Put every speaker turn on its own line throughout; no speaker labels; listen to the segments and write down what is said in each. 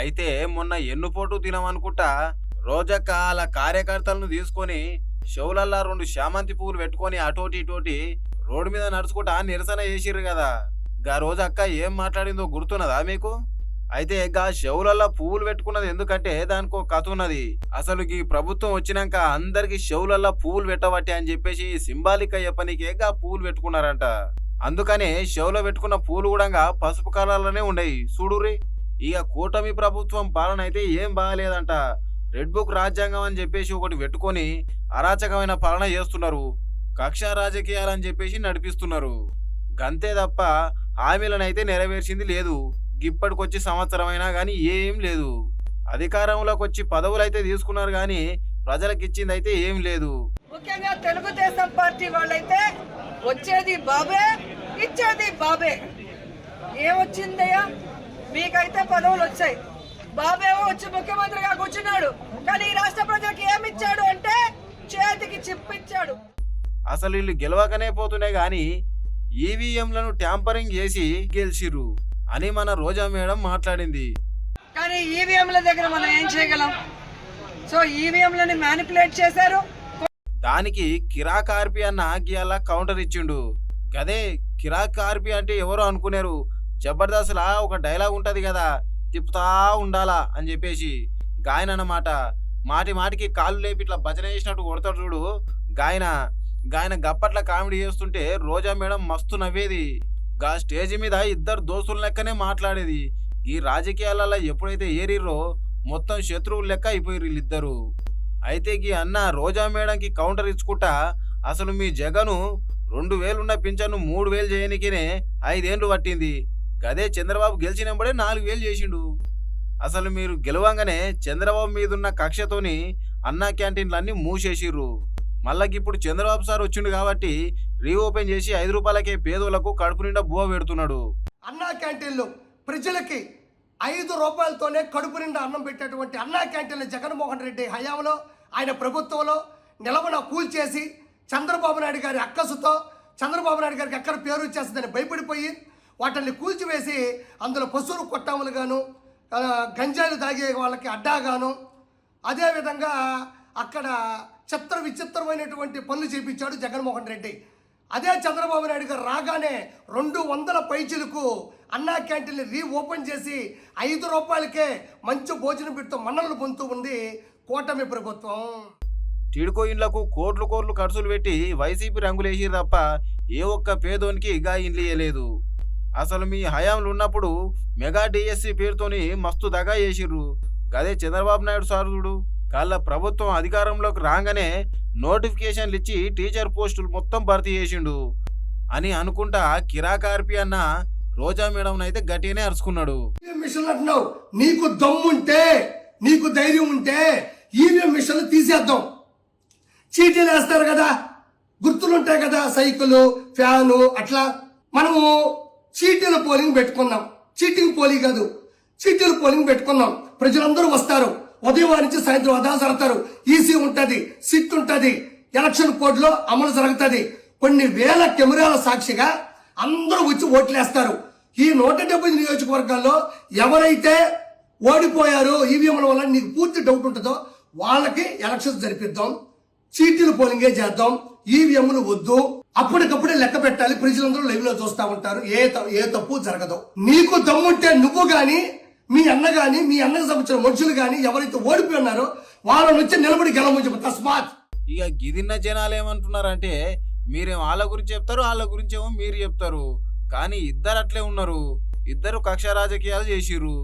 అయితే మొన్న ఎన్నుపోటు తినమనుకుంటా రోజక్క అలా కార్యకర్తలను తీసుకొని షవులల్లా రెండు శామంతి పువ్వులు పెట్టుకొని అటోటి ఇటోటి రోడ్డు మీద నడుచుకుంటా నిరసన చేసిర్రు కదా. గా రోజు అక్క ఏం మాట్లాడిందో గుర్తున్నదా మీకు? అయితే గా షవులల్లా పువ్వులు పెట్టుకున్నది ఎందుకంటే దానికి ఒక కథ ఉన్నది. అసలు ఈ ప్రభుత్వం వచ్చినాక అందరికి షవులల్లా పువ్వులు పెట్టబట్టే అని చెప్పేసి సింబాలిక్ చెప్పనీకే గా పువ్వులు పెట్టుకున్నారంట. అందుకనే షవులో పెట్టుకున్న పూలు కూడా పసుపు కలర్లోనే ఉండయి. చూడుర్రి. ఇక కూటమి ప్రభుత్వం పాలన అయితే ఏం బాగలేదంట. రెడ్ బుక్ రాజ్యాంగం అని చెప్పేసి ఒకటి పెట్టుకొని అరాచకమైన పాలన చేస్తున్నారు. కక్ష రాజకీయాలని చెప్పేసి నడిపిస్తున్నారు. గంతే తప్ప హామీలనైతే నెరవేర్చింది లేదు. ఇప్పటికొచ్చి సంవత్సరమైనా కానీ ఏం లేదు. అధికారంలోకి వచ్చి పదవులు అయితే తీసుకున్నారు కానీ ప్రజలకు ఇచ్చింది అయితే ఏం లేదు.
ముఖ్యంగా తెలుగుదేశం పార్టీ వాళ్ళైతే వచ్చేది బాబే ఇచ్చేది బాబే. ఏమొచ్చిందయ్యా? మీకైతే పదవులు వచ్చాయి. బాబేమో వచ్చి ముఖ్యమంత్రిగా కూర్చున్నాడు. కానీ ఈ రాష్ట్ర ప్రజలకు ఏమి ఇచ్చాడు అంటే చేతికి చిప్పిచ్చాడు.
అసలు వీళ్ళు గెలవకనే పోతున్నాయి కానీ ఈవీఎంలను ట్యాంపరింగ్ చేసి గెలిచిర్రు అని మన రోజా మేడం మాట్లాడింది.
కానీ ఈవీఎంల దగ్గర మనం ఏం చేయగలం? సో ఈవీఎంలని మ్యానిపులేట్ చేశారు.
దానికి కిరాక్ ఆర్పి అన్న గియాల కౌంటర్ ఇచ్చిండు. గదే కిరాక్ ఆర్పి అంటే ఎవరో అనుకున్నారు జబర్దస్త్ లా ఒక డైలాగ్ ఉంటుంది కదా తిప్పుతా ఉండాలా అని చెప్పేసి గాయన అన్నమాట. మాటి మాటికి కాళ్ళు లేపి ఇట్లా భజన చేసినట్టు కొడతాడు చూడు గాయన. గాయన గప్పట్ల కామెడీ చేస్తుంటే రోజా మేడం మస్తు నవ్వేది. గా స్టేజ్ మీద ఇద్దరు దోస్తుల లెక్కనే మాట్లాడేది. ఈ రాజకీయాలలో ఎప్పుడైతే ఏరిర్రో మొత్తం శత్రువుల లెక్క అయిపోయారు వీళ్ళిద్దరు. అయితే గీ అన్న రోజా మేడంకి కౌంటర్ ఇచ్చుకుంటా అసలు మీ జగను రెండు వేలున్న పింఛను మూడు వేలు చేయనికినే ఐదేండ్లు పట్టింది. గదే చంద్రబాబు గెలిచినప్పుడే నాలుగు వేలు చేసిండు. అసలు మీరు గెలవంగానే చంద్రబాబు మీదున్న కక్షతోని అన్నా క్యాంటీన్లన్నీ మూసేసిర్రు. మళ్ళకి ఇప్పుడు చంద్రబాబు సార్ వచ్చిండు కాబట్టి రీఓపెన్ చేసి ఐదు రూపాయలకే పేదోళ్ళకు కడుపు నిండా బువ పెడుతున్నాడు.
అన్నా క్యాంటీన్లు ప్రజలకి ఐదు రూపాయలతోనే కడుపు నిండా అన్నం పెట్టేటువంటి అన్నా క్యాంటీన్లు జగన్మోహన్ రెడ్డి హయాంలో ఆయన ప్రభుత్వంలో నిలవన కూల్చేసి చంద్రబాబు నాయుడు గారి అక్కసుతో చంద్రబాబు నాయుడు గారికి ఎక్కడ పేరు వచ్చేస్తుందని భయపడిపోయి వాటిని కూల్చివేసి అందులో పశువులు కొట్టాములుగాను గంజాయిలు తాగే వాళ్ళకి అడ్డాగాను అదేవిధంగా అక్కడ చిత్ర విచిత్రమైనటువంటి పనులు చేపించాడు జగన్మోహన్ రెడ్డి. అదే చంద్రబాబు నాయుడు గారు రాగానే రెండు వందల పైచీలకు అన్నా క్యాంటీన్ని రీ ఓపెన్ చేసి ఐదు రూపాయలకే మంచి భోజనం పెడుతూ మన్నలు పొందుతూ ఉంది కూటమి ప్రభుత్వం.
టిడ్కో ఇండ్లకు కోట్లు కోట్లు ఖర్చులు పెట్టి వైసీపీ రంగులేసి తప్ప ఏ ఒక్క పేదోనికి గా ఇండ్లు ఇయ్యలేదు. అసలు మీ హయాంలు ఉన్నప్పుడు మెగా డిఎస్సి పేరుతోని మస్తు దగా చేసిర్రు. గదే చంద్రబాబు నాయుడు సార్ చూడు. వాళ్ళ ప్రభుత్వం అధికారంలోకి రాగానే నోటిఫికేషన్లు ఇచ్చి టీచర్ పోస్టులు మొత్తం భర్తీ చేసిండు. అని అనుకుంటా కిరాకార్పి అన్న రోజా మేడం అయితే గట్టిగానే అరుచుకున్నాడు.
ఈవీఎం మిషన్లు అంటున్నావు. నీకు దమ్ముంటే నీకు ధైర్యం ఉంటే ఈవీఎం మిషన్లు తీసేద్దాం. చీటీలు వేస్తారు కదా. గుర్తులుంటాయి కదా సైకిల్ ఫ్యాను అట్లా. మనము చీటీల పోలింగ్ పెట్టుకున్నాం. చీటింగ్ పోలింగ్ కాదు చీటీల పోలింగ్ పెట్టుకున్నాం. ప్రజలందరూ వస్తారు. ఉదయం నుంచి సాయంత్రం అదా జరుగుతారు. ఈసీ ఉంటుంది సిట్ ఉంటుంది ఎలక్షన్ కోడ్లో అమలు జరుగుతుంది. కొన్ని వేల కెమెరాల సాక్షిగా అందరూ వచ్చి ఓట్లేస్తారు. ఈ నూట డెబ్బై నియోజకవర్గాల్లో ఎవరైతే ఓడిపోయారో ఈవీఎంల వల్ల నీకు పూర్తి డౌట్ ఉంటుందో వాళ్ళకి ఎలక్షన్స్ జరిపిద్దాం. చీటీలు పోలింగే చేద్దాం. ఈవీఎంలు వద్దు. అప్పటికప్పుడే లెక్క పెట్టాలి. ప్రజలందరూ లైవ్లో చూస్తూ ఉంటారు. ఏ ఏ తప్పు జరగదు. నీకు దమ్ముంటే నువ్వు గాని మీ అన్న గాని మీ అన్నకు సంబంధించిన మనుషులు గాని ఎవరైతే ఓడిపోయి ఉన్నారో వాళ్ళ నుంచి నిలబడి గెలవని తస్మాత్
ఇక గిదిన్న జనాలు ఏమంటున్నారంటే మీరేం వాళ్ళ గురించి చెప్తారు వాళ్ళ గురించి ఏమో మీరు చెప్తారు. కానీ ఇద్దరు అట్లే ఉన్నారు. ఇద్దరు కక్ష రాజకీయాలు చేసిర్రు.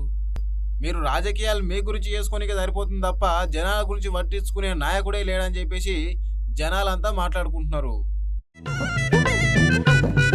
మీరు రాజకీయాలు మీ గురించి చేసుకొని సరిపోతుంది తప్ప జనాల గురించి పట్టించుకునే నాయకుడే లేడని చెప్పేసి జనాలంతా మాట్లాడుకుంటున్నారు. Thank you.